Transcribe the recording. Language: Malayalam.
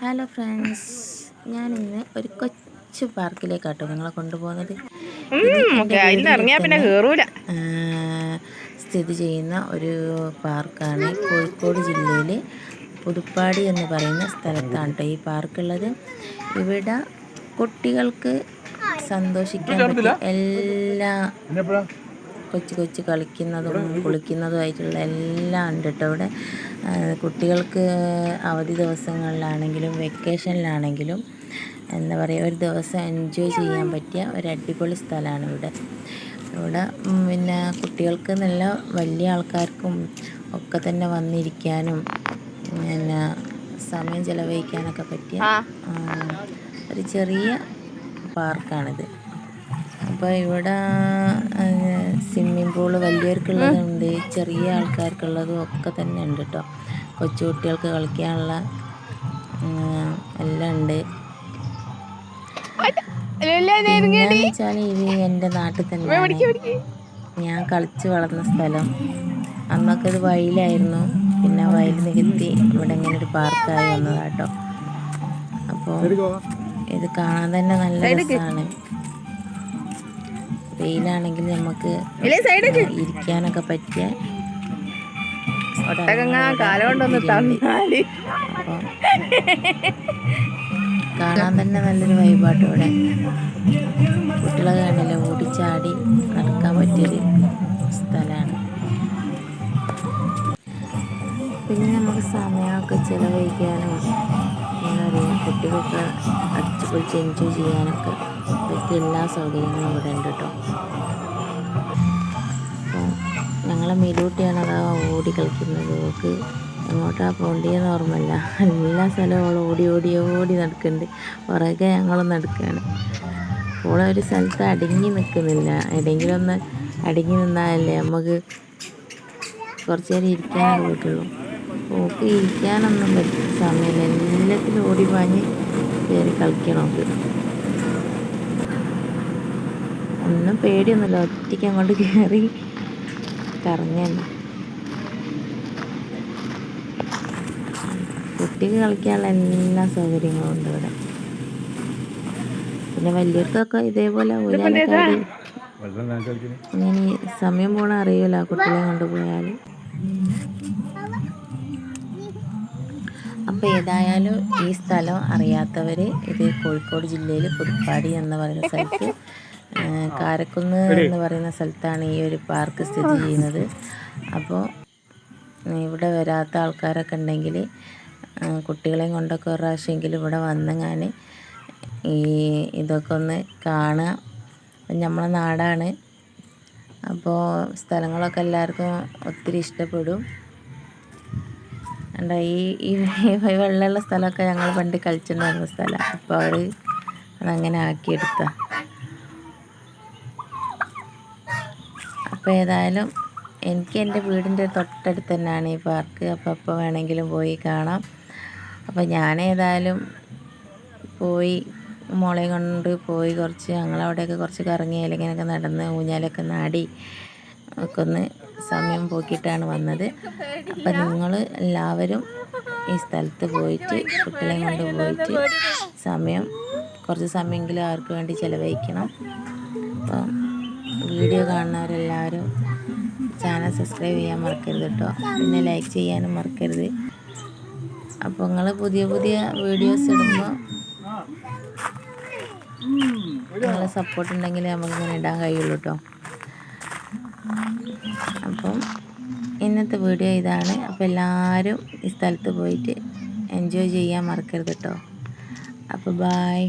ഹലോ ഫ്രണ്ട്സ് ഞാൻ ഇന്ന് ഒരു കൊച്ചു പാർക്കിലേക്കാട്ടോ നിങ്ങളെ കൊണ്ടുപോകുന്നത്. സ്ഥിതി ചെയ്യുന്ന ഒരു പാർക്കാണ് കോഴിക്കോട് ജില്ലയിൽ പുതുപ്പാടി എന്ന് പറയുന്ന സ്ഥലത്താണ് കേട്ടോ ഈ പാർക്കുള്ളത്. ഇവിടെ കുട്ടികൾക്ക് സന്തോഷിക്കാൻ പറ്റിയ എല്ലാ കൊച്ചു കൊച്ചു കളിക്കുന്നതും കുളിക്കുന്നതുമായിട്ടുള്ള എല്ലാം ഉണ്ട് കേട്ടോ ഇവിടെ കുട്ടികൾക്ക് അവധി ദിവസങ്ങളിലാണെങ്കിലും വെക്കേഷനിലാണെങ്കിലും എന്താ പറയുക ഒരു ദിവസം എൻജോയ് ചെയ്യാൻ പറ്റിയ ഒരു അടിപൊളി സ്ഥലമാണ് ഇവിടെ. ഇവിടെ പിന്നെ കുട്ടികൾക്ക് നല്ല വലിയ ആൾക്കാർക്കും ഒക്കെ തന്നെ വന്നിരിക്കാനും പിന്നെ സമയം ചിലവഴിക്കാനൊക്കെ പറ്റിയ ഒരു ചെറിയ പാർക്കാണിത്. അപ്പോൾ ഇവിടെ സ്വിമ്മിംഗ് പൂൾ വലിയവർക്കുള്ളതുണ്ട് ചെറിയ ആൾക്കാർക്കുള്ളതും ഒക്കെ തന്നെ ഉണ്ട് കേട്ടോ കൊച്ചു കുട്ടികൾക്ക് കളിക്കാനുള്ള എല്ലാം ഉണ്ട്. പിന്നെ വെച്ചാൽ ഇത് എന്റെ നാട്ടിൽ തന്നെ ഞാൻ കളിച്ച് വളർന്ന സ്ഥലം. അന്നൊക്കെ ഇത് വയലായിരുന്നു. പിന്നെ വയൽ നികത്തി ഇവിടെ ഇങ്ങനെ ഒരു പാർക്കായി വന്നതാട്ടോ അപ്പോൾ ഇത് കാണാൻ തന്നെ നല്ല രസമാണ് വെയിലാണെങ്കിൽ നമുക്ക് ഇരിക്കാനൊക്കെ പറ്റിയ കാണാൻ തന്നെ നല്ലൊരു വൈബാട്ട് ഇവിടെ. കുട്ടികളെ കണ്ടില്ല ഓടിച്ചാടി നടക്കാൻ പറ്റിയൊരു സ്ഥലമാണ്. പിന്നെ നമുക്ക് സമയമൊക്കെ ചിലവഴിക്കാനും എന്താ പറയുക കുട്ടികൾക്ക് അടിച്ചു പൊളിച്ച് എൻജോയ് ചെയ്യാനൊക്കെ പറ്റിയ എല്ലാ സൗകര്യങ്ങളും ഇവിടെ ഉണ്ട് കേട്ടോ. അപ്പോൾ ഞങ്ങളെ മിലൂട്ടിയാണ് അതാ ഓടി കളിക്കുന്നത്. ഓക്ക് എങ്ങോട്ടാ പോണ്ടിയെന്ന് ഓർമ്മയില്ല. എല്ലാ സ്ഥലവും അവൾ ഓടി ഓടി ഓടി നടക്കുന്നുണ്ട്. പുറകെ ഞങ്ങളും നടക്കുകയാണ്. അവളെ ഒരു സ്ഥലത്ത് അടങ്ങി നിൽക്കുന്നില്ല. എവിടെയെങ്കിലും ഒന്ന് അടങ്ങി നിന്നാലല്ലേ നമുക്ക് കുറച്ച് നേരം ഇരിക്കാനൊക്കെ പറ്റുള്ളൂ. ഓക്ക് ഇരിക്കാനൊന്നും പറ്റും സമയമില്ല. എല്ലാത്തിലും ഓടി പാഞ്ഞ് കയറി കളിക്കണം ഓക്ക് ഒന്നും പേടിയൊന്നുമില്ല. ഒറ്റയ്ക്ക് അങ്ങോട്ട് കയറി കറങ്ങല്ല കുട്ടിക്ക് കളിക്കാനുള്ള എല്ലാ സൗകര്യങ്ങളും ഉണ്ട് ഇവിടെ. പിന്നെ വലിയവർക്കൊക്കെ ഇതേപോലെ ഇങ്ങനെ സമയം പോണ അറിയില്ല കുട്ടികളെ കൊണ്ടുപോയാൽ അപ്പോൾ ഏതായാലും ഈ സ്ഥലം അറിയാത്തവർ ഇത് കോഴിക്കോട് ജില്ലയിൽ പുതുപ്പാടി എന്ന് പറയുന്ന സ്ഥലത്ത് കാരക്കുന്ന് എന്ന് പറയുന്ന സ്ഥലത്താണ് ഈ ഒരു പാർക്ക് സ്ഥിതി ചെയ്യുന്നത്. അപ്പോൾ ഇവിടെ വരാത്ത ആൾക്കാരൊക്കെ ഉണ്ടെങ്കിൽ കുട്ടികളെയും കൊണ്ടൊക്കെ ഒരു പ്രാവശ്യമെങ്കിലും ഇവിടെ വന്നെങ്ങാൻ ഈ ഇതൊക്കെ ഒന്ന് കാണുക. നമ്മളെ നാടാണ്. അപ്പോൾ സ്ഥലങ്ങളൊക്കെ എല്ലാവർക്കും ഒത്തിരി ഇഷ്ടപ്പെടും. എന്താ ഈ ഈ വെള്ളമുള്ള സ്ഥലമൊക്കെ ഞങ്ങൾ പണ്ട് കളിച്ചിട്ടുണ്ടായിരുന്ന സ്ഥലമാണ് അപ്പോൾ അവർ അതങ്ങനെ ആക്കിയെടുത്ത. അപ്പോൾ ഏതായാലും എനിക്ക് എന്റെ വീടിന്റെ തൊട്ടടുത്ത് തന്നെയാണ് ഈ പാർക്ക്. അപ്പോൾ അപ്പോൾ വേണമെങ്കിലും പോയി കാണാം. അപ്പോൾ ഞാൻ ഏതായാലും പോയി മോളെ കൊണ്ട് പോയി കുറച്ച് ഞങ്ങളവിടെയൊക്കെ കുറച്ച് കറങ്ങി ഇങ്ങനെയൊക്കെ നടന്ന് ഊഞ്ഞാലൊക്കെ നാടി ഒക്കെ ഒന്ന് സമയം പോക്കിയിട്ടാണ് വന്നത്. അപ്പം നിങ്ങൾ എല്ലാവരും ഈ സ്ഥലത്ത് പോയിട്ട് കുട്ടികളെ കൊണ്ട് പോയിട്ട് സമയം കുറച്ച് സമയമെങ്കിലും അവർക്ക് വേണ്ടി ചിലവഴിക്കണം. അപ്പം വീഡിയോ കാണുന്നവരെല്ലാവരും ചാനൽ സബ്സ്ക്രൈബ് ചെയ്യാൻ മറക്കരുത് കേട്ടോ. പിന്നെ ലൈക്ക് ചെയ്യാനും മറക്കരുത്. അപ്പോൾ നിങ്ങൾ പുതിയ പുതിയ വീഡിയോസ് ഇടുമ്പോൾ നിങ്ങളെ സപ്പോർട്ട് ഉണ്ടെങ്കിൽ നമുക്കിങ്ങനെ ഇടാൻ കഴിയുള്ളൂ കേട്ടോ. അപ്പം ഇന്നത്തെ വീഡിയോ ഇതാണ്. അപ്പോൾ എല്ലാവരും ഈ സ്ഥലത്ത് പോയിട്ട് എൻജോയ് ചെയ്യാൻ മറക്കരുത് കേട്ടോ അപ്പോൾ ബായ്